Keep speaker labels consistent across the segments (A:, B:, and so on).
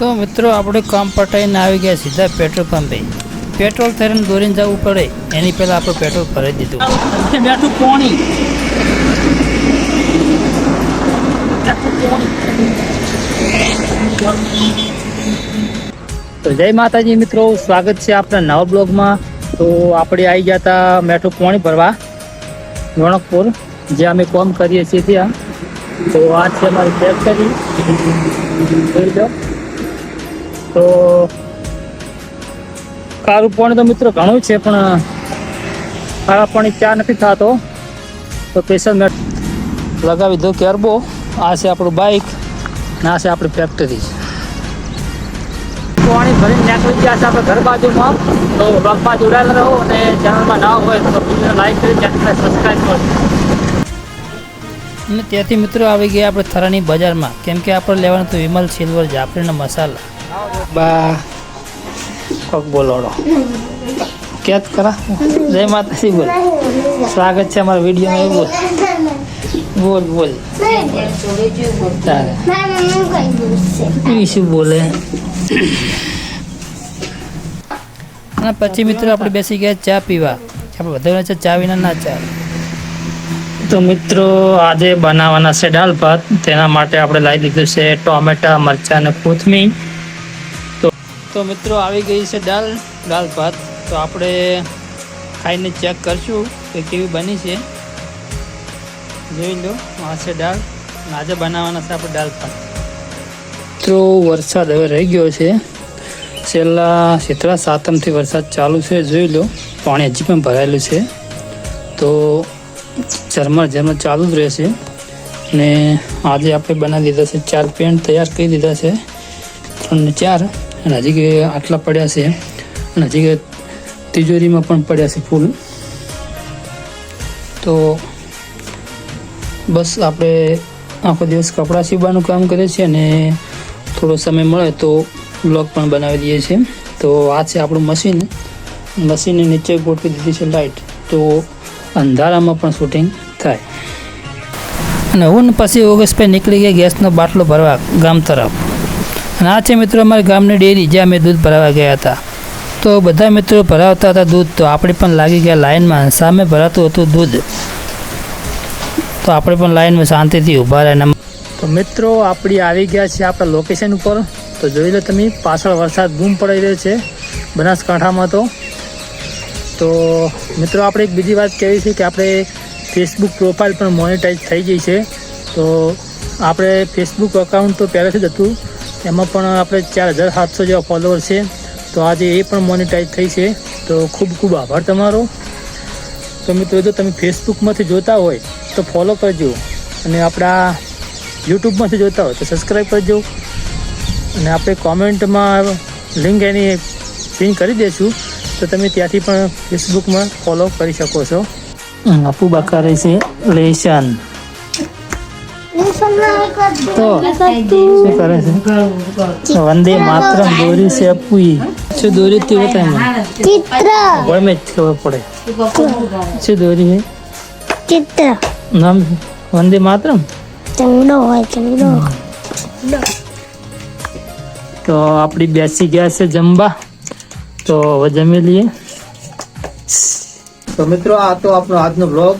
A: તો મિત્રો આપણે કામ પટાઈને આવી ગયા સીધા પેટ્રોલ પંપે પેટ્રોલ થઈને દોરીને જવું પડે. એની પહેલાં આપણે પેટ્રોલ ભરી દીધું.
B: બેઠું પોણી.
A: તો જય માતાજી મિત્રો સ્વાગત છે આપણા નવા બ્લોગમાં. તો આપણે આવી ગયા હતા મેઠું પાણી ભરવા રણકપુર જે અમે કોમ કરીએ છીએ ત્યાં. તો આ છે અમારી ફેક્ટરી તો કારું પાણી તો મિત્રો ઘણું છે, પણ ખારા પાણી ચા નથી થતો. તો સ્પેશિયલ મેટ લગાવી દો કેરબો. આ છે આપણું બાઇક ને આ છે આપણી ફેક્ટરી પાણી ભરીને નીકળી ગયા છે આપણે ઘર બાજુમાં. તો બ્લોગમાં જોડાયેલા રહો અને ચેનલમાં ના હોય તો લાઈક કરી ચેનલને સબસ્ક્રાઈબ કરો. અને ત્યાંથી મિત્રો આવી ગયા આપણે થરાની બજારમાં. કેમ કે આપણે લેવાનું હતું વિમલ સિલ્વર જાફરીના મસાલા. બા કોક બોલોડો કેત કરા? જય માતાજી બોલ. સ્વાગત છે અમારા વિડીયોમાં એવું બોલ. બોલ બોલ. તારે. શું બોલે? અને પછી મિત્રો આપણે બેસી ગયા ચા પીવા. આપણે વધારે ચા વિના ના ચા તો મિત્રો, આજે બનાવવાના છે દાળ ભાત. તેના માટે આપણે લાવી લીધું છે ટોમેટા, મરચાં અને કોથમીર. તો તો મિત્રો, આવી ગઈ છે દાળ દાળ ભાત. તો આપણે ખાઈને ચેક કરશું કે કેવી બની છે. જોઈ લો, આ છે દાળ. આજે બનાવવાના છે આપણે દાળ ભાત. મિત્રો, વરસાદ હવે રહી ગયો છે. છેલ્લા છેતરા સાતમથી વરસાદ ચાલુ છે, જોઈ લો. પાણી હજી પણ ભરાયેલું છે. તો ઝરમર ઝરમર ચાલુ જ રહેશે. અને આજે આપણે બનાવી દીધા છે ચાર પેન્ટ તૈયાર કરી દીધા છે. ત્રણ ને ચાર. અને હજી કે આટલા પડ્યા છે. અને હજી કે તિજોરીમાં પણ પડ્યા છે ફૂલ. તો બસ આપણે આખો દિવસ કપડાં સીવવાનું કામ કરીએ છીએ અને થોડો સમય મળે તો બ્લોગ પણ બનાવી દઈએ છીએ. તો આ છે આપણું મશીન. મશીનની નીચે ગોઠવી દીધી છે લાઇટ તો અંધારામાં પણ શૂટિંગ. થાય. અને હું ને પછી ઓગસ્ટ પર નીકળી ગયા ગેસનો બાટલો ભરવા ગામ તરફ. અને આ છે મિત્રો અમારી ગામની ડેરી, જ્યાં અમે દૂધ ભરાવા ગયા હતા. તો બધા મિત્રો ભરાવતા હતા દૂધ, તો આપણે પણ લાગી ગયા લાઇનમાં સામે ભરાતું હતું દૂધ. તો આપણે પણ લાઇનમાં શાંતિથી ઊભા રહ્યા. તો મિત્રો, આપણી આવી ગયા છે આપણા લોકેશન ઉપર. તો જોઈ લો તમે, પાછળ વરસાદ બૂમ પડી રહ્યો છે, બનાસકાંઠામાં તો. તો મિત્રો, આપણે એક બીજી વાત કહેવી છે કે આપણે ફેસબુક પ્રોફાઇલ પણ મોનેટાઈઝ થઈ ગઈ છે. તો આપણે ફેસબુક અકાઉન્ટ તો પહેલેથી જ હતું. એમાં પણ આપણે ચાર હજાર સાતસો જેવા ફોલોઅર છે. તો આજે એ પણ મોનેટાઈઝ થઈ છે. તો ખૂબ ખૂબ આભાર તમારો. તો મિત્રો, જો તમે ફેસબુકમાંથી જોતા હોય, તો ફોલો કરજો. અને આપણા યુટ્યુબમાંથી જોતા હોય, તો સબસ્ક્રાઈબ કરજો. અને આપણે કોમેન્ટમાં લિંક એની પિન કરી દઈશું. તો તમે ત્યાંથી પણ ફેસબુકમાં ફોલો કરી શકો છો. આપુ Bakar છે લેશન તો શું કરે છે? વંદે માતરમ દોરી છે અપુઈ શું દોરી તે બતાય
C: ચિત્ર.
A: મને મેં જ ખબર પડે. શું દોરી છે?
C: ચિત્ર.
A: નામ વંદે માતરમ?
C: ચંગડો હોય ચંગડો
A: તો આપણી બેસી ગયા છે જમવા. તો હવે જમી લઈએ. તો મિત્રો, આ તો આપણો આજનો બ્લોગ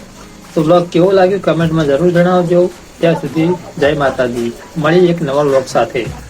A: તો બ્લોગ કેવો લાગ્યો? કમેન્ટમાં જરૂર જણાવજો. ત્યાં સુધી જય માતાજી. મળી એક નવા બ્લોગ સાથે.